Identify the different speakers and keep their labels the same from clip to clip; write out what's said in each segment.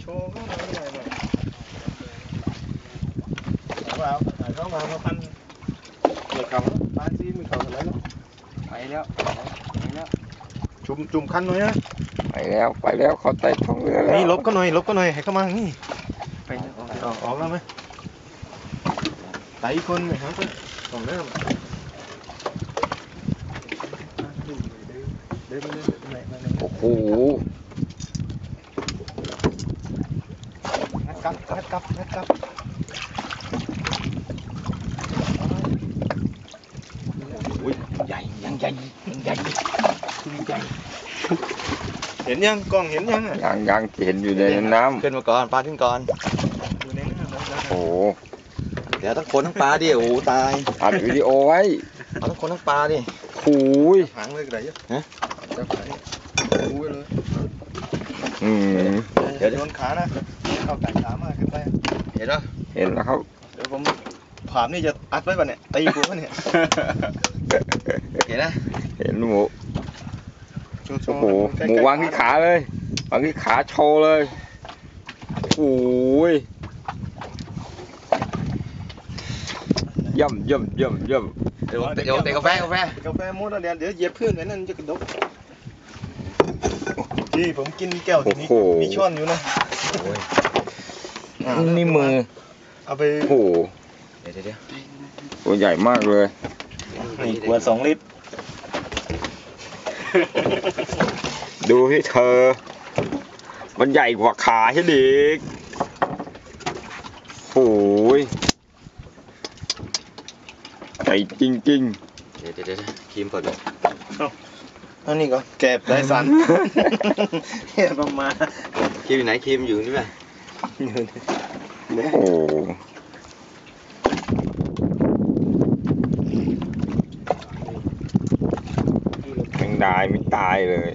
Speaker 1: โชว์ก็ไม่ได้แบบว่าถ่เข้ามามาพันเหล็กเขาพันซีมันเขาอะไรแล้ว
Speaker 2: ไปแล้วไปแล้ว
Speaker 1: จุ่มจุ่มคันหน่อยนะ
Speaker 3: ไปแล้วไปแล้วเขาไต่ท้องเรือแล้ว
Speaker 1: นี่ลบก็หน่อยลบก็หน่อยให้เข้ามานี่
Speaker 2: ไป
Speaker 1: ออกออกแล้วไหมไต่คนไหมครับสองเริ่ม
Speaker 3: โอ้โห
Speaker 1: กลับงัดกลับงัดกลับอุ้ยใหญ่ยังใหญ่ยังใหญ่ยังใหญ่เห็นยังกล้องเห็นยังอะ
Speaker 3: ยังยังเห็นอยู่ในน้
Speaker 4: ขึ้นมาก่อนปลาขึ้นก่อน
Speaker 1: อยู่ในน้ำแล้วำ
Speaker 3: โอ้โห
Speaker 4: เดี๋ยวทั้งคนทั้งปลาดิโอ้โหตาย
Speaker 3: อัดวิดีโอไว้
Speaker 4: เอาทั้งคนทั้งปลาดิ
Speaker 3: หูย
Speaker 1: หางเลยกระไรเยอะ
Speaker 4: ฮะ
Speaker 1: จับหางดูไว้เลย
Speaker 3: อืม
Speaker 1: เดี๋ยวโดนขานะ เข้าไก่ขามากขึ้นไป
Speaker 4: เห็นปะ
Speaker 3: เห็นแล้วครับ
Speaker 1: เดี๋ยวผมผ่านนี่จะอัดไว้ป่ะเนี่ยตีกูป่ะเนี่ย
Speaker 4: เห็นนะ
Speaker 3: เห็นหมู
Speaker 1: โชว์โช
Speaker 3: โอ้
Speaker 1: ว์
Speaker 3: โห
Speaker 1: ใกล้
Speaker 3: ห
Speaker 1: ๆ
Speaker 3: มูวางที่ขาเลยวางที่ขาโชว์เลยโอ้ยย่ำย่ำย่ำย่
Speaker 4: เดี๋ยวผมเตะเดี๋ยวผมเตะกาแฟกาแฟ
Speaker 1: กาแฟมดแล้วเดี๋ยวเดี๋ยวเหยียบเพื่อนไว้นั่นจะกระดกที่ผมกินแก้วที่มีมีช้อนอยู่นะอ่าำ
Speaker 3: นี่มือ
Speaker 1: เอาไป
Speaker 3: โอ้โห
Speaker 4: เดี๋ยวเดี๋ยวเดี๋ยว
Speaker 3: ตัวใหญ่มากเลย
Speaker 1: นี่ขวดสองลิตร
Speaker 3: ดูที่เธอ มันใหญ่กว่าขาใช่ดิกโอ้ยใหญ่จริง
Speaker 4: เดี๋ยวเดี๋ยวเดี๋ยวครีมเปิดเลย
Speaker 1: อันนี้ก็แกบไรสันเฮียประมาณ
Speaker 4: ครีมอยู่ไหนครีมอยู่นี่ป่ะ
Speaker 3: ๆ โอ้โหแมงดายไม่ตายเลย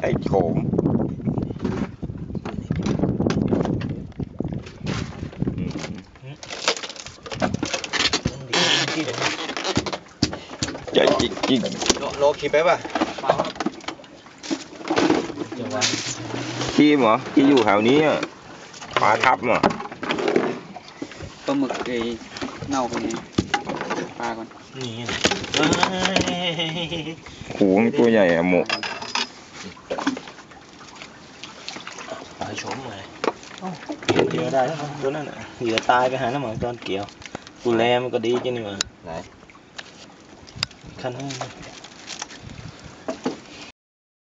Speaker 3: ไอ้โฉมอืมใหญ่จริง
Speaker 4: โลโลครีไปป่ะ
Speaker 3: ขี้เหรอขี้อยู่แถวนี้อะ ปลาทับอะ
Speaker 2: ปลาหมึกไอ้เน่าไปนี่ปลาก่อน
Speaker 1: นี่
Speaker 3: โอ้โหมันตัวใหญ่อะหมก
Speaker 1: ปลาชมเลยเหยื่อได้แล้วครับตัวนั้นน่ะเหยื่อตายไปหาน้ำหมันตอนเกี่ยวกูแลมันก็ดีจริงนี่หว่า
Speaker 4: ไหน
Speaker 1: คันนั้น